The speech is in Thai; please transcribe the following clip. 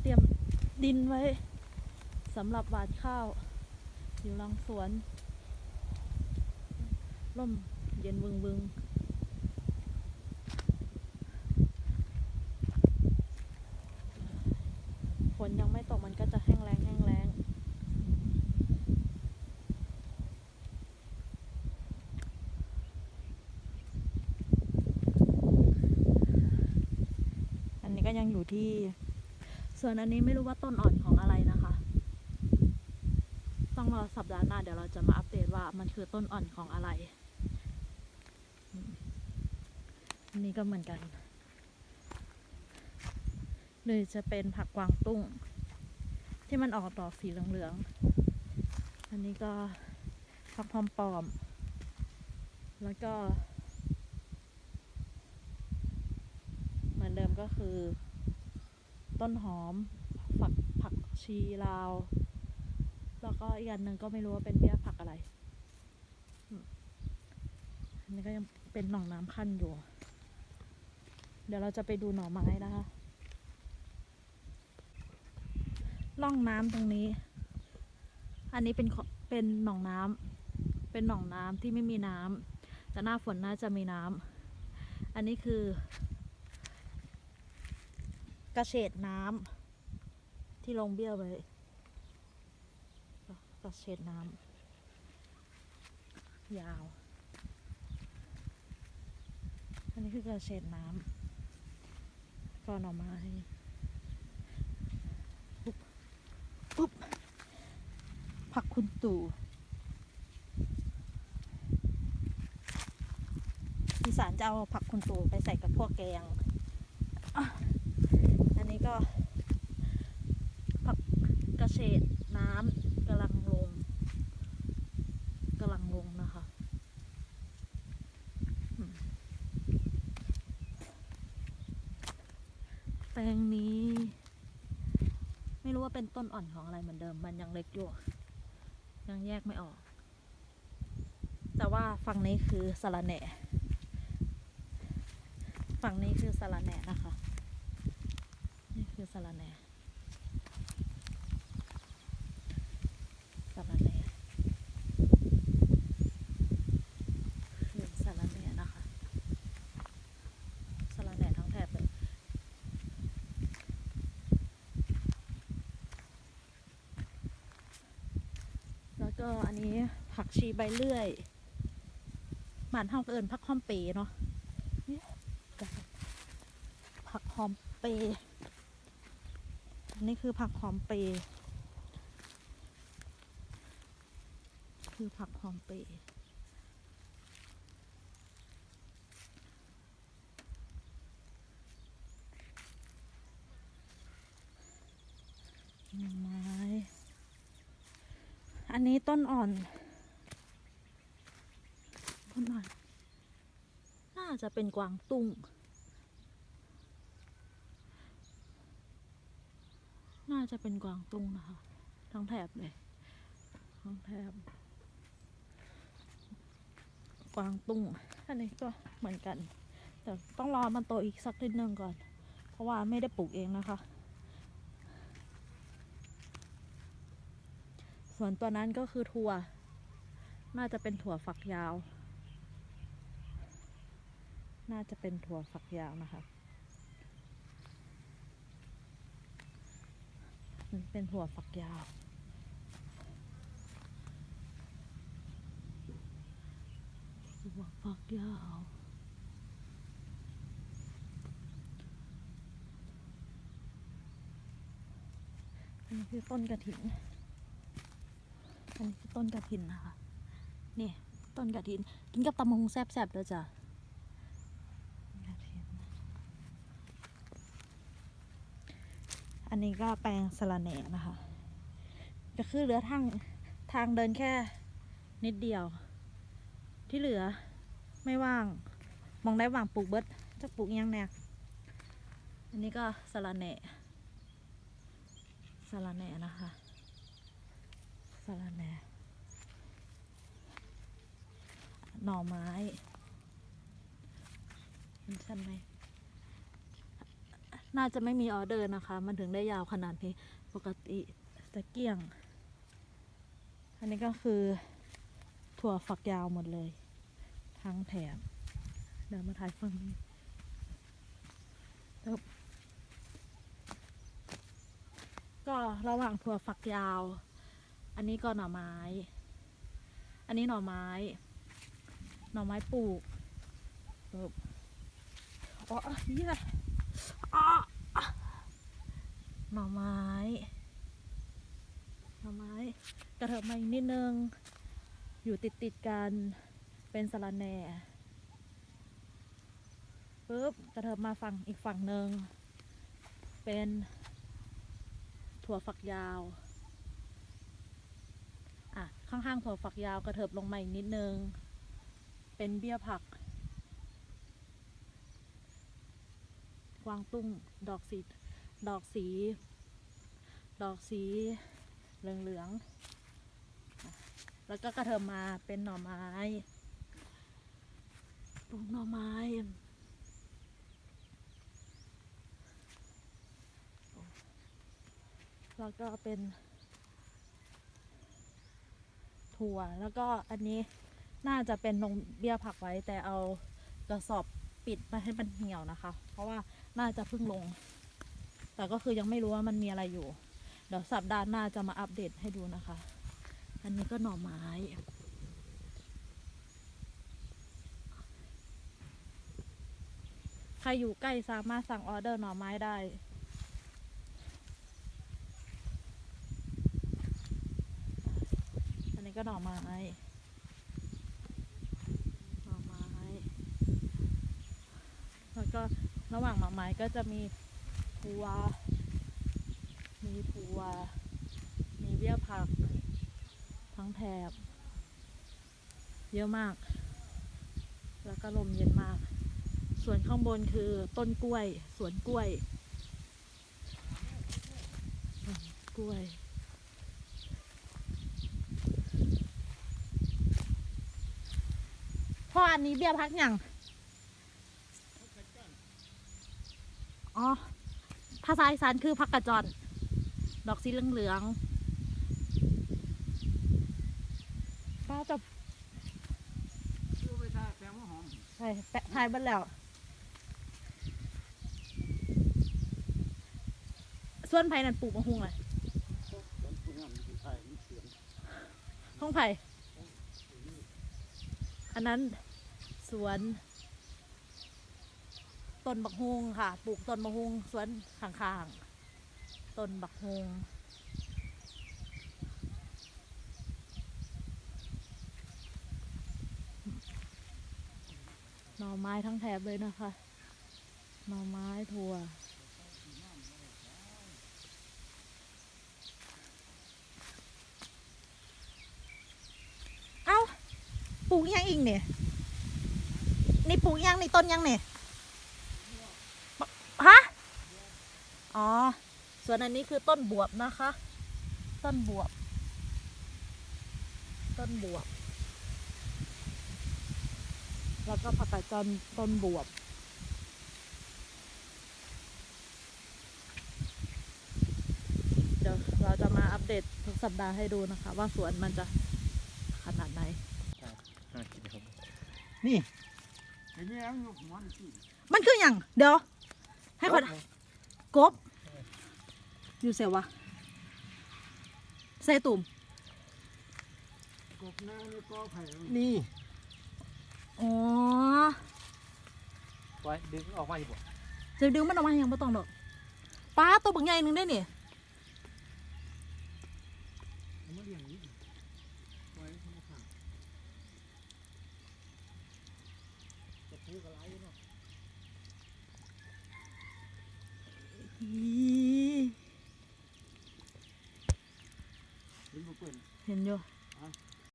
เตรียมดินไว้สำหรับหวานข้าว อยู่หลังสวนร่มเย็นวึงวึงฝนยังไม่ตกมันก็จะแห้งแล้งแห้งแล้งอันนี้ก็ยังอยู่ที่ ส่วนอันนี้ไม่รู้ว่าต้นอ่อนของอะไรนะคะ ต้องรอสัปดาห์หน้าเดี๋ยวเราจะมาอัปเดตว่ามันคือต้นอ่อนของอะไรอันนี้ก็เหมือนกันหรือจะเป็นผักกวางตุ้ง ที่มันออกดอกสีเหลืองๆ อันนี้ก็ผักพอมปอม แล้วก็ เหมือนเดิมก็คือ ต้นหอมผักผักชีลาว แล้วก็อีกอันหนึ่งก็ไม่รู้ว่าเป็นเบี้ยผักอะไรอันนี้ก็ยังเป็นหนองน้ำขั้นอยู่ เดี๋ยวเราจะไปดูหน่อไม้นะคะร่องน้ำตรงนี้ อันนี้เป็นเป็นหนองน้ำเป็นหนองน้ำที่ไม่มีน้ำแต่หน้าฝนน่าจะมีน้ำอันนี้คือ กระเฉดน้ำที่ลงเบี้ยวไว้กระเฉดน้ำยาว อันนี้คือกระเฉดน้ำก็หน่อไม้ปุ๊บปุ๊บผักคุณตู่อีสานจะเอาผักคุณตู่ไปใส่กับพวกแกงอั นนี้ก็ ผักกระเฉดน้ำกำลังลงกำลังลงนะคะแปลงนี้ ไม่รู้ว่าเป็นต้นอ่อนของอะไรเหมือนเดิม มันยังเล็กอยู่ ยังแยกไม่ออก แต่ว่าฝั่งนี้คือสะระแหน่ ฝั่งนี้คือสะระแหน่นะคะ สาระแหน่สาระแหน่คือสาระแหน่นะคะสาระแหน่ทั้งแถบเลยแล้วก็อันนี้ผักชีใบเลื่อยหมานเท่าเอิญผักหอมเปย์เนาะผักหอมเปย์ อันนี้คือผักหอมเปรย์คือผักหอมเปรย์หน่อไม้ อันนี้ต้นอ่อน ต้นอ่อน น่าจะเป็นกวางตุ้งาจะเป็นกวางตุ้งนะคะ ทั้งแถบเลยทั้งแถบ กวางตุ้ง อันนี้ก็เหมือนกัน แต่ต้องรอมันโตอีกสักนิดนึงก่อน เพราะว่าไม่ได้ปลูกเองนะคะ ส่วนตัวนั้นก็คือถั่ว น่าจะเป็นถั่วฝักยาว น่าจะเป็นถั่วฝักยาวนะคะ มัน เป็นถั่วฝักยาวถั่วฝักยาวอันนี้คือต้นกระถิน อันนี้คือต้นกระถินนะคะ นี่ ต้นกระถิน กินกับตำมะฮงแซ่บๆเด้อจ้ะถิน อั นนี้ก็แปลงสะระแหน่นะคะก็คือเหลือทางทางเดินแค่นิดเดียว ที่เหลือไม่ว่าง มองได้ว่างปลูกเบิดจะปลูกยังแน่อันนี้ก็สะระแหน่สะระแหน่นะคะสะระแหน่หน่อไม้เห็นชันไหม น่าจะไม่มีออเดอร์นะคะ มันถึงได้ยาวขนาดนี้ ปกติจะเกลี้ยง อันนี้ก็คือถั่วฝักยาวหมดเลย ทั้งแถบเดี๋ยวมาถ่ายฝั่งนี้ก็ระหว่างถั่วฝักยาว อันนี้ก็หน่อไม้ อันนี้หน่อไม้ หน่อไม้ปลูกอ๋อเหี้ย หน่อไม้หน่อไม้กระเถิบมาอีกนิดนึง อยู่ติดติดกันเป็นสะระแหน่ปุ๊บกระเถิบมาฝั่งอีกฝั่งหนึ่งเป็นถั่วฝักยาวอะข้างๆถั่วฝักยาวกระเถิบลงมาอีกนิดนึง เป็นเบี้ยผัก กวางตุ้งดอกสีดอกสี ดอกสีเหลืองๆอะแล้วก็กระเทิมมาเป็นหน่อไม้ปลูกหน่อไม้แล้วก็เป็น ถั่วแล้วก็อันนี้น่าจะเป็นลงเบี้ยผักไว้แต่เอากระสอบปิดมาให้มันเหี่ยวนะคะ เพราะว่า น่าจะเพิ่งลง แต่ก็คือยังไม่รู้ว่ามันมีอะไรอยู่ เดี๋ยวสัปดาห์หน้าจะมาอัปเดตให้ดูนะคะ อันนี้ก็หน่อไม้ใครอยู่ใกล้สามารถสั่งออเดอร์หน่อไม้ได้ อันนี้ก็หน่อไม้ หน่อไม้ แล้วก็ ระหว่างหน่อไม้ก็จะมีถั่วมีถั่วมีเบี้ยผัก ทั้งแถบเยอะมาก แล้วก็ลมเย็นมาก ส่วนข้างบนคือต้นกล้วย สวนกล้วย กล้วยพ่ออันนี้เบี้ยพักยัง อ๋อ ภาษาอีสานคือพักกระจอน ดอกสีเหลืองๆป้าจะดูไปท่าแปลงว่าหอมใช่แปะทายบ้านแล้ว ส่วนไผ่นั่นปลูกมะฮุงเลยตอนคุณงานมีไทยมีเสียงห้องไผ่ อันนั้นสวน ต้นบักฮุงค่ะ ปลูกต้นบักฮุงสวนข้างๆ ต้นบักฮุงหน่อไม้ทั้งแถบเลยนะคะ หน่อไม้ถั่ว เอ้า ปลูกยังอีกเนี่ย นี่ปลูกยังนี่ต้นยังเนี่ย ฮะ อ๋อ ส่วนอันนี้คือต้นบวบนะคะ ต้นบวบ ต้นบวบ แล้วก็ผักกาดจอนต้นบวบ เดี๋ยวเราจะมาอัปเดตทุกสัปดาห์ให้ดูนะคะ ว่าสวนมันจะขนาดไหนน่ากินครับนี่ไอ้เนี่ยมันมันสิมันคืออย่างเดี๋ยว ให้คนกบ อยู่เสียวะใส่ตุ่มกบหน้านี่ก็ไผ่นี่อ๋อไว้ดึงออกมาอยู่บ่จะดึงมันออกมาอย่างไม่ต้องดอกป้าตัวบางใหญ่หนึ่งได้เนี่ยเอามาเลี้ยงนี่ไว้ข้างข้างจะพูดอะไรเนาะ เปิดเห็นอยู่เ